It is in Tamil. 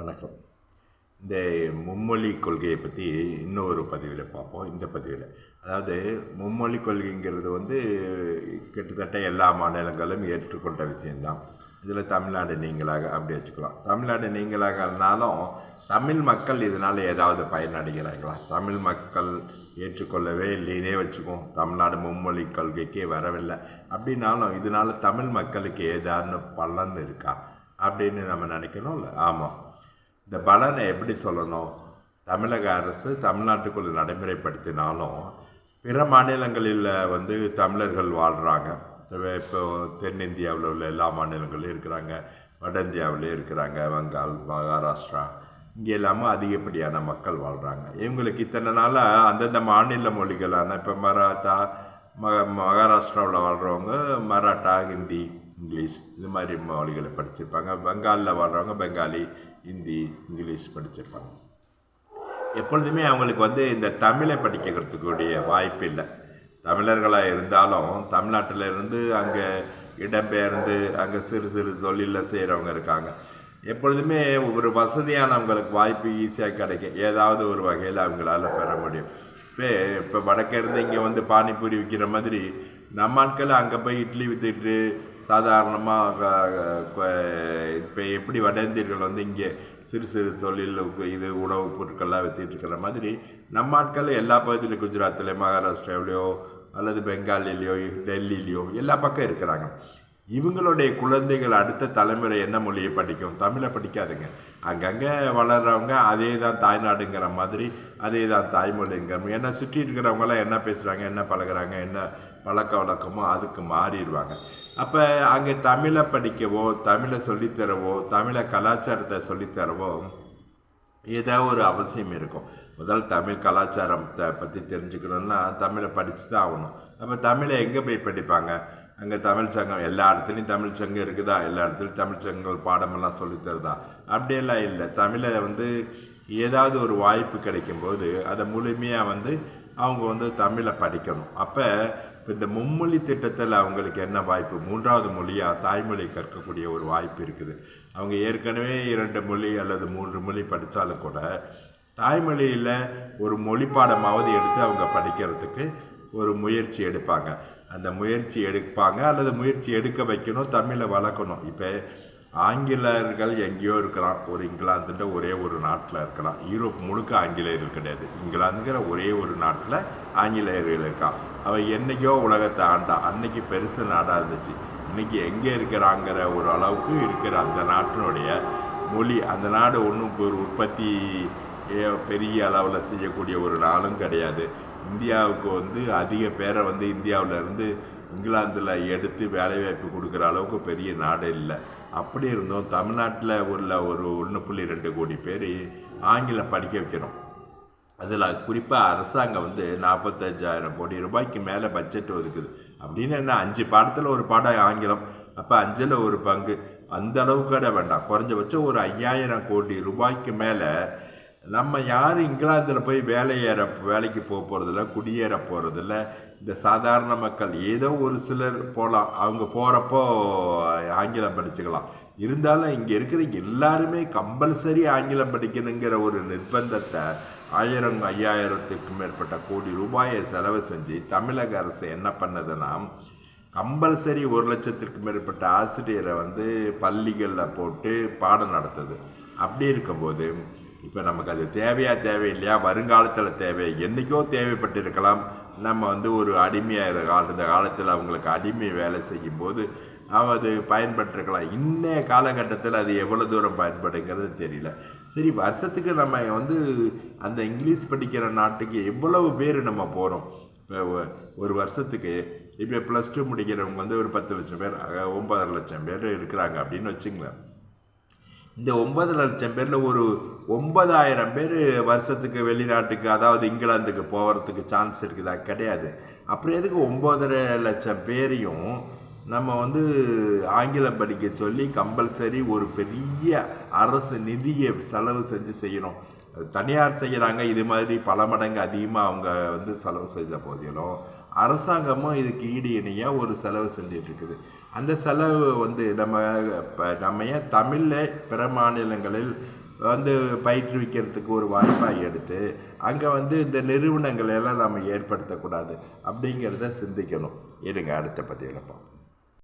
வணக்கம். இந்த மும்மொழி கொள்கையை பற்றி இன்னொரு பதிவில் பார்ப்போம். இந்த பதிவில். அதாவது மும்மொழி கொள்கைங்கிறது வந்து கிட்டத்தட்ட எல்லா மாநிலங்களும் ஏற்றுக்கொண்ட விஷயந்தான் இதில் தமிழ்நாடு நீங்களாக அப்படி வச்சுக்கலாம். தமிழ்நாடு நீங்களாகனாலும் தமிழ் மக்கள் இதனால் ஏதாவது பயனடைகிறார்களா? தமிழ் மக்கள் ஏற்றுக்கொள்ளவே இல்லைனே வச்சுக்குவோம். தமிழ்நாடு மும்மொழி கொள்கைக்கே வரவில்லை. அப்படின்னாலும் இதனால் தமிழ் மக்களுக்கு ஏதான்னு பலன் இருக்கா? அப்படின்னு நம்ம நினைக்கணும்ல? ஆமாம் இந்த பலனை எப்படி சொல்லணும்? தமிழக அரசு தமிழ்நாட்டுக்குள்ள நடைமுறைப்படுத்தினாலும் பிற மாநிலங்களில் வந்து தமிழர்கள் வாழ்கிறாங்க இப்போ தென்னிந்தியாவில் உள்ள எல்லா மாநிலங்களும் இருக்கிறாங்க. வட இந்தியாவிலே இருக்கிறாங்க. வங்காள் மகாராஷ்டிரா. இங்கே இல்லாமல் அதிகப்படியான மக்கள் வாழ்கிறாங்க இவங்களுக்கு இத்தனை நாளாக அந்தந்த மாநில மொழிகளான இப்போ மராட்டா ம மகாராஷ்டிராவில் வாழ்கிறவங்க மராட்டா ஹிந்தி இங்கிலீஷ் இது மாதிரி மொழிகளை படிச்சிருப்பாங்க. பெங்காலில் வாழ்கிறவங்க பெங்காலி ஹிந்தி இங்கிலீஷ் படிச்சிருப்பாங்க. எப்பொழுதுமே அவங்களுக்கு வந்து இந்த தமிழை படிக்கிறதுக்குரிய வாய்ப்பு இல்லை. தமிழர்களாக இருந்தாலும் தமிழ்நாட்டில் இருந்து அங்கே இடம்பெயர்ந்து அங்கே சிறு சிறு தொழிலில் செய்கிறவங்க இருக்காங்க. எப்பொழுதுமே ஒரு வசதியானவங்களுக்கு வாய்ப்பு ஈஸியாக கிடைக்கும். ஏதாவது ஒரு வகையில் அவங்களால பெற முடியும். இப்போ இப்போ வடக்கே இருந்து இங்கே வந்து பானிபூரி விற்கிற மாதிரி நம்ம ஆட்கள் அங்கே போய் இட்லி விற்றுட்டு சாதாரணமாக இப்போ எப்படி வட இந்தியர்கள் வந்து இங்கே சிறு சிறு தொழில் இது உணவுப் பொருட்கள்லாம் விற்றுட்டு இருக்கிற மாதிரி நம்ம ஆட்கள் எல்லா பகுதியிலும் குஜராத்தில் மகாராஷ்டிராவிலையோ அல்லது பெங்காலிலேயோ டெல்லிலேயோ எல்லா பக்கம் இருக்கிறாங்க. இவங்களுடைய குழந்தைகள் அடுத்த தலைமுறை என்ன மொழியை படிக்கும்? தமிழை படிக்காதுங்க. அங்கங்கே வளர்கிறவங்க அதே தான் தாய்நாடுங்கிற மாதிரி அதே தான் தாய்மொழிங்கிற ஏன்னா சுற்றி இருக்கிறவங்களாம் என்ன பேசுகிறாங்க என்ன பழகுறாங்க என்ன பழக்க வழக்கமோ அதுக்கு மாறிடுவாங்க. அப்போ அங்கே தமிழை படிக்கவோ தமிழை சொல்லித்தரவோ தமிழை கலாச்சாரத்தை சொல்லித்தரவோ ஏதோ ஒரு அவசியம் இருக்கும். முதல் தமிழ் கலாச்சாரத்தை பற்றி தெரிஞ்சுக்கணுன்னா தமிழை படித்து தான் ஆகணும். அப்போ தமிழை எங்கே போய் படிப்பாங்க? அங்கே தமிழ் சங்கம் எல்லா இடத்துலையும் தமிழ் சங்கம் இருக்குதா? எல்லா இடத்துலையும் தமிழ் சங்கங்கள் பாடமெல்லாம் சொல்லித்தருதா? அப்படியெல்லாம் இல்லை. தமிழை வந்து ஏதாவது ஒரு வாய்ப்பு கிடைக்கும்போது அதை முழுமையாக வந்து அவங்க வந்து தமிழை படிக்கணும். அப்போ இப்போ இந்த மும்மொழி திட்டத்தில் அவங்களுக்கு என்ன வாய்ப்பு? மூன்றாவது மொழியாக தாய்மொழி கற்கக்கூடிய ஒரு வாய்ப்பு இருக்குது. அவங்க ஏற்கனவே இரண்டு மொழி அல்லது மூன்று மொழி படித்தாலும் கூட தாய்மொழியில் ஒரு மொழி பாடமாவது எடுத்து அவங்க படிக்கிறதுக்கு ஒரு முயற்சி எடுப்பாங்க. அந்த முயற்சி எடுப்பாங்க அல்லது முயற்சி எடுக்க வைக்கணும் தமிழை வளர்க்கணும். இப்போ ஆங்கிலேயர்கள் எங்கேயோ இருக்கலாம் ஒரு இங்கிலாந்துன்ற ஒரே ஒரு நாட்டில் இருக்கலாம். யூரோப் முழுக்க ஆங்கிலேயர்கள் கிடையாது. இங்கிலாந்துங்கிற ஒரே ஒரு நாட்டில் ஆங்கிலேயர்கள் இருக்கான் அவன் என்றைக்கோ உலகத்தை ஆண்டா. அன்னைக்கு பெருசு நாடாக இருந்துச்சு. இன்னைக்கு எங்கே இருக்கிறாங்கிற ஒரு அளவுக்கு இருக்கிற அந்த நாட்டினுடைய மொழி அந்த நாடு ஒன்றும் ஒரு உற்பத்தி பெரிய அளவில் செய்யக்கூடிய ஒரு நாளும் கிடையாது. இந்தியாவுக்கு வந்து அதிக பேரை வந்து இந்தியாவில் இருந்து இங்கிலாந்தில் எடுத்து வேலைவாய்ப்பு கொடுக்குற அளவுக்கு பெரிய நாடு இல்லை. அப்படி இருந்தும். தமிழ்நாட்டில் உள்ள ஒரு ஒன்று புள்ளி ரெண்டு கோடி பேர் ஆங்கிலம் படிக்க வைக்கிறோம். அதில் குறிப்பாக அரசாங்கம் வந்து நாற்பத்தஞ்சாயிரம் கோடி ரூபாய்க்கு மேலே பட்ஜெட் ஒதுக்குது. அப்படின்னு என்ன அஞ்சு பாடத்தில் ஒரு பாடம் ஆங்கிலம் அப்போ அஞ்சில் ஒரு பங்கு. அந்த அளவுக்கு கூட வேண்டாம். குறைஞ்சபட்சம் ஒரு ஐயாயிரம் கோடி ரூபாய்க்கு மேலே நம்ம யார் இங்கிலாந்தில் போய் வேலையேற வேலைக்கு போக போகிறதில்ல குடியேற போகிறதில்ல இந்த சாதாரண மக்கள் ஏதோ ஒரு சிலர் போகலாம் அவங்க போகிறப்போ ஆங்கிலம் படிச்சுக்கலாம். இருந்தாலும் இங்கே இருக்கிற எல்லாருமே கம்பல்சரி ஆங்கிலம் படிக்கணுங்கிற ஒரு நிர்பந்தத்தை ஆயிரம் ஐயாயிரத்துக்கும் மேற்பட்ட கோடி ரூபாயை செலவு செஞ்சு தமிழக அரசு என்ன பண்ணதுன்னா கம்பல்சரி ஒரு லட்சத்திற்கும் மேற்பட்ட ஆசிரியரை வந்து பள்ளிகளில் போட்டு பாடம் நடத்துது. அப்படி இருக்கும்போது இப்போ நமக்கு அது தேவையா தேவையில்லையா? வருங்காலத்தில் தேவை. என்றைக்கோ தேவைப்பட்டிருக்கலாம். நம்ம வந்து ஒரு அடிமையாக இருந்த இந்த காலத்தில் அவங்களுக்கு அடிமை வேலை செய்யும்போது அது பயன்பட்டிருக்கலாம். இன்னைய காலகட்டத்தில் அது எவ்வளோ தூரம் பயன்படுங்கிறது தெரியல. சரி வருஷத்துக்கு நம்ம வந்து அந்த இங்கிலீஷ் படிக்கிற நாட்டுக்கு எவ்வளவு பேர் நம்ம போகிறோம் ஒரு வருஷத்துக்கு இப்போ ப்ளஸ் டூ முடிக்கிறவங்க வந்து ஒரு பத்து லட்சம் பேர் ஒன்பதரை லட்சம் பேர் இருக்கிறாங்க அப்படின்னு வச்சுங்களேன். இந்த ஒன்பது லட்சம் பேரில் ஒரு ஒன்பதாயிரம் பேர் வருஷத்துக்கு வெளிநாட்டுக்கு அதாவது இங்கிலாந்துக்கு போகிறதுக்கு சான்ஸ் இருக்குதா? கிடையாது. அப்புறம் எதுக்கு ஒம்பதரை லட்சம் பேரையும் நம்ம வந்து ஆங்கிலம் படிக்க சொல்லி கம்பல்சரி ஒரு பெரிய அரசு நிதியை செலவு செஞ்சு செய்யணும். தனியார் செய்கிறாங்க இது மாதிரி பல மடங்கு அதிகமாக அவங்க வந்து செலவு செய்த போதிலும் அரசாங்கமும் இதுக்கு ஈடு இணையாக ஒரு செலவு செஞ்சிட்ருக்குது. அந்த செலவு வந்து நம்ம இப்போ நம்ம ஏன் தமிழில் பிற மாநிலங்களில் வந்து பயிற்றுவிக்கிறதுக்கு ஒரு வாய்ப்பாக எடுத்து அங்கே வந்து இந்த நிறுவனங்களை எல்லாம் நம்ம ஏற்படுத்தக்கூடாது அப்படிங்கிறத சிந்திக்கணும். இருங்க அடுத்த பற்றி பார்ப்போம்.